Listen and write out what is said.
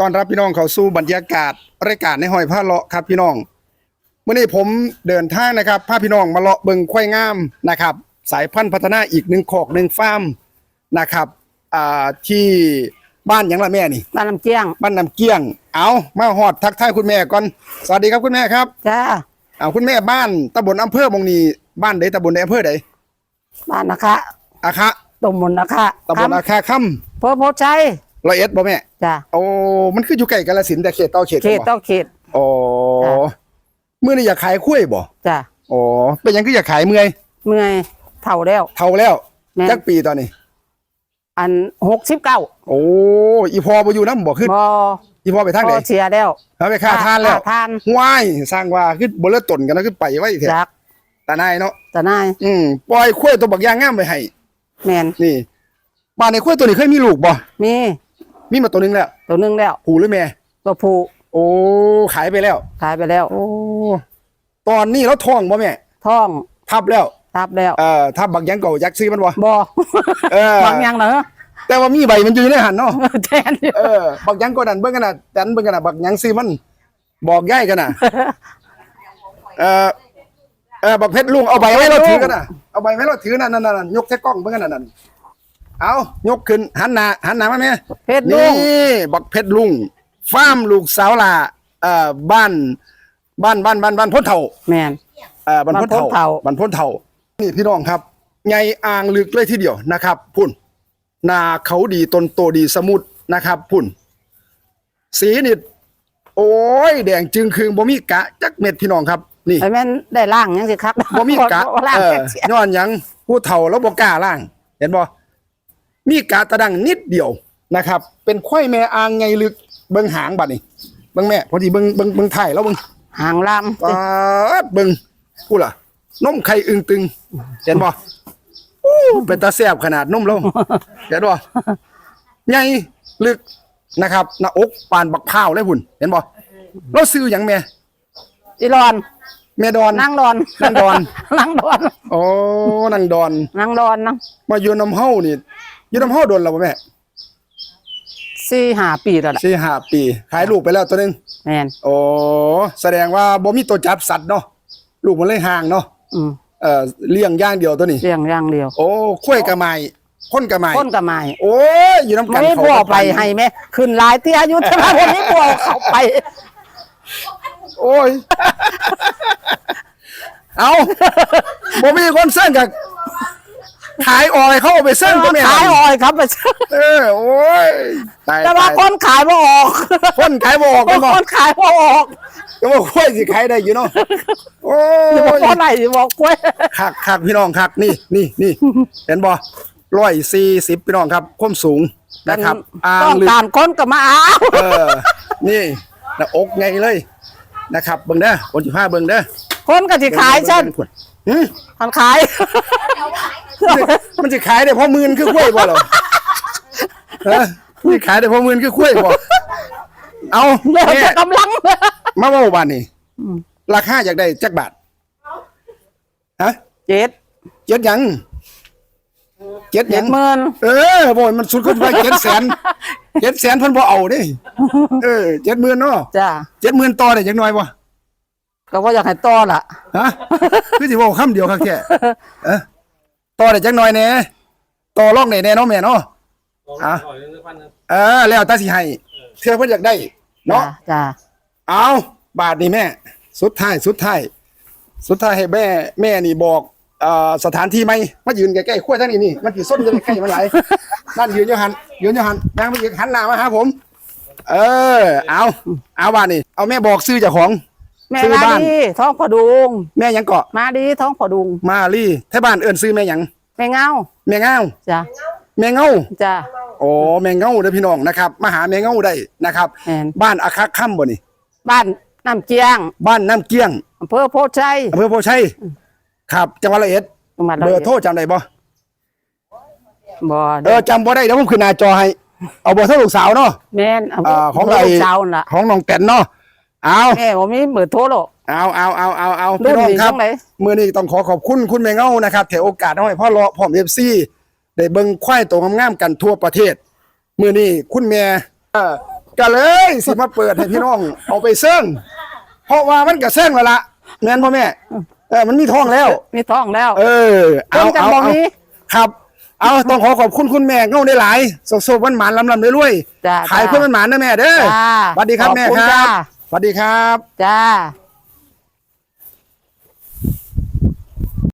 ตอนรับพี่น้องเข้าสู่บรรยากาศรายการในหอยผ้าเลาะครับพี่น้องเมื่อนี้ผมเดินทางนะครับพาพี่น้องมาเลาะเบิงควายงามนะครับ สายพันธุ์พัฒนาอีกหนึ่งขอกหนึ่งฟาร์มนะครับอ่าที่บ้านหยังละแม่นี่ บ้านลำเจียงบ้านน้ำเกี้ยง เอามาหอดทักทายคุณแม่ก่อนสวัสดีครับคุณแม่ครับจ้าเอาคุณแม่บ้านตำบลอำเภอบงนีบ้านใดตำบลใดอำเภอใดบ้านนะคะอาคะตมมนนะคะตำบลอาคาค่เพื่อโพชัยำร้อยเอ็ดบ่แม่ จ้าโอ้มันคืออยู่ใกล้กาฬสินธุ์แต่เขตต่อเขตเขกันตบ่ต้องเขต โอ้จ้ะ มื่อนี้อยากขายคุ้ยบ่จ้าโอ้เป็นหยังคืออยากขายเมื่อยเมื่อยเท่าแล้วเท่าแล้วแม่น จักปีตอนนี้ อันหกสิบเก้าโอ้อีพอบ่อยู่นำบ่ขึ้นบออีพอไปทางพไหนอเชียร์แล้วหาไปค่าทานแล้วค่ทานว้ายสร้างว่าขึ้นบ่เลิศตนกันนะขึ้นไปไว้แท้จักตานายเนาะแต่นายอืมปล่อยคุ้ยตัวบักยางงามไปให้ แมนนี่บ้านในคุ้ยตัวนี้เคยมีลูกบ่มี มีมาตัวหนึงแล้ว ตัวหนึงแล้ว ผูหรือแม่ ตัวผู้โอ้ขายไปแล้ว ขายไปแล้ว โอ้ตอนนี้เราท้องบ่แม่ ท้องทับแล้ว ทับแล้วเอ่อทับบักยังเก่ายักษ์ซื้อมันบ่ บอเออ บางอย่างเหรอแต่ว่ามีใบมันอยู่ในหันเนาะแทนอยู่เออบักยังก็ดันเบิ่งกันน่ะดันเบิ่งกันน่ะบักยังซื้อมัน บอกย่ายกันน่ะ เออเออบักเพชรลุงเอาใบไว้เราถือกันน่ะเอาใบไว้เราถือนั่นนั่นนั่นยกแค่กล้องเบิ่งกันน่ะนั่น เอายกขึ้นหันหน้าหันหน้ามาแม่เพชรลุงนี่บักเพชรลุงฟาร์มลูกสาวลาเอ่อบ้านบ้านบ้านบ้านบ้านพ้นเฒ่าแมนเอ่อบ้านพ้นเฒ่าบ้านพ้นเฒ่าบ้านพ้นเฒ่านี่พี่น้องครับใหญ่อ่างลึกเลยทีเดียวนะครับ พุ่นนาเขาดีตนโตดีสมุทรนะครับ พุ่น สีนี่โอ้ยแดงจึงคืงบ่มีกะจักเม็ดพี่น้องครับ นี่ไอ้แม่นได้ล่างยังสิครับบ่มีกะล่างเออเสียย้อนหยังผู้เฒ่าแล้วบ่กล้าล่าง เห็นบ่ มีกะตะดังนิดเดียวนะครับ เป็นควายแม่อ่างไงลึกเบิ่งหางบัดนี้เบิ่งแม่พอดีเบิ่งเบิ่งเบิ่งถ่ายแล้วเบิ่งหางลปาดเบิ่งกูล่ะนมไข่อึงตึงเห็นบ่อู้เป็นตาแซ่บขนาดนมเราเห็นบ่ใหญ่ลึกนะครับหน้าอกปานบักพร้าวเลยพุ่น เห็นบ่เราซื้อหยังแม่ำอีรอนแม่ดอนนั่งรอนนั่งดอนนั่งรอนโอ้นางดอนนั่งรอนนะมาอยู่น้ำเฮานี่ อยู่น้ำเฮาโดนแล้วบ่แม่สี่ห้าปีแล้วล่ะสี่ห้าปี ขายลูกไปแล้วตัวหนึงแมนโอ้แสดงว่าบ่มีตัวจับสัตว์เนาะลูกมันเลยห่างเนาะอืมเอ่อเลี้ยงอย่างเดียวตัวนี้เรื่องอย่างเดียวโอ้ข้วยกระไม้คนกระไม้คนกับไม้โอ้ยอยู่น้ำกันไม่เขาบัวก็ไปให้แม่ขึ้นหลายที่อายุแต่ว่าคนนี้บัวเขาไป โอ้ย เอาบ่มีคนเส้นกับ ขายออยเขาเอาไปเส้นก็ไม่ขายออยครับไปเออโอ้ยตายแต่ว่าตายคนขายบ่ออกคนขายบ่ออกคกันบ่นขายบ่ออกก็บอกข้วยสิขายได้อยู่เนาะโอ้บอกยว่าไหนบอกกล้วยคักคักพี่น้องคักนี่นี่นี่เห็นบ่ร้อยสี่สิบพี่น้องครับความสูงนะครับอ่าต้องงลึกการคนกับมาเอาเออนี่หน้าอกไงเลยนะครับเบิ่งเด้อคนสิพาเบิ่งเด้อคนก็สิขายฉันเบิ่งเบิ่งเบิ่งหืมทันขาย มันสิขายได้เพราะหมื่นคือกล้วยบ่เหรอฮะมันสิขายได้เพราะหมื่นคือกล้วยบ่เอาเริ่มแม่จะกำลัง มาเว้าบานนี่ราคาอยากได้จักบาทฮะเจ็ดเจ็ดหยังเจ็ดหเจ็ยัดง หมื่นเออบ่มันสุดคนไปเจ็ดแสนเจ็ดแสนเพิ่นบ่เอาเด้เออเจ็ดหมื่นเนาะจ้าเจ็ดหมื่นต่อได้จักหน่อยบ่ ก็ว่าอยากให้ต่อล่ะ ฮะคือสิเว้าคำเดียวครับแค่เออต่อได้จักหน่อยแหน่ต่อรองได้แน่เนาะแม่เนาะอะเออแล้วแต่สิให้เทื่อเพิ่นอยากได้จ้าเนาะ จ้าเอาบาทนี่แม่ สุดท้ายสุดท้ายสุดท้ายให้แม่แม่นี่บอกเอ่อสถานที่ไหมมายืนใกล้ๆขั้วทั้งนี้นี่มันกี่ส้นจะใกล้ๆมันไหลายนั่นยืนอยู่หันยืนอยู่หันแม่งมายืนหันหน้ามาหาผม เออ เอาเอาบาทนี่เอาแม่บอกซื้อเจ้าของ แม่ซื้อมาบ้าน ดีท้องผดุงแม่หยังเกาะ มาดีท้องผดุงมาลี่แท่บ้านเอิ้นซื้อแม่หยัง แม่เงาแม่เงาจ้าแม่เงาจ้าโอ้แม่เงาเด้อพี่น้องนะครับมาหาแม่เงาได้นะครับ แม่นบ้านอาคักค่ำบ่นี่บ้านน้ำเจียงบ้านน้ำเกี้ยงอำเภอโพชัยอำเภอโพชัยครับจังหวัดละเอียดจังหวัดเบอร์โทรจำได้บ่บ่เออจำบ่ได้เดี๋ยวผมขึ้นหน้าจอให้ เอาเบอร์โทรลูกสาวเนาะแม่นอำเภอ่าอของเภไอ้ลูกสาวนั่นล่ะของน้องแตนเนาะ เอาแม่บ่มีเบอร์โทรหรอกเอาเอาเอาเอาเอารุ่พี่นน้องนี้ครับจังไหนมื้อนี้ต้องขอขอบคุณคุณแม่เงานะครับแถวโอกาสให้พ่อเลาะพร้อม FC ได้เบิ่งควายตัวงามๆกันทั่วประเทศ มื้อนี้คุณแม่เอ่อก็เลยสิมาเปิดให้พี่น้องเอาไปเซิ่งเพราะว่ามันก็เซิ่งแล้วละแม่นพ่อแม่เออมันมีท้องแล้ว มีท้องแล้ว เออเอาเพิ่นจะเอาบอกเอานี้ครับ เอาต้องขอขอบคุณคุณแม่เงาได้หลายสดๆวันหมานลำลำรวยจ้าๆขายเพื่อมันหมานนะแม่เด้อจ้าสวัสดีครับขอบแม่คุณครัจ้าบ สวัสดีครับ จ้า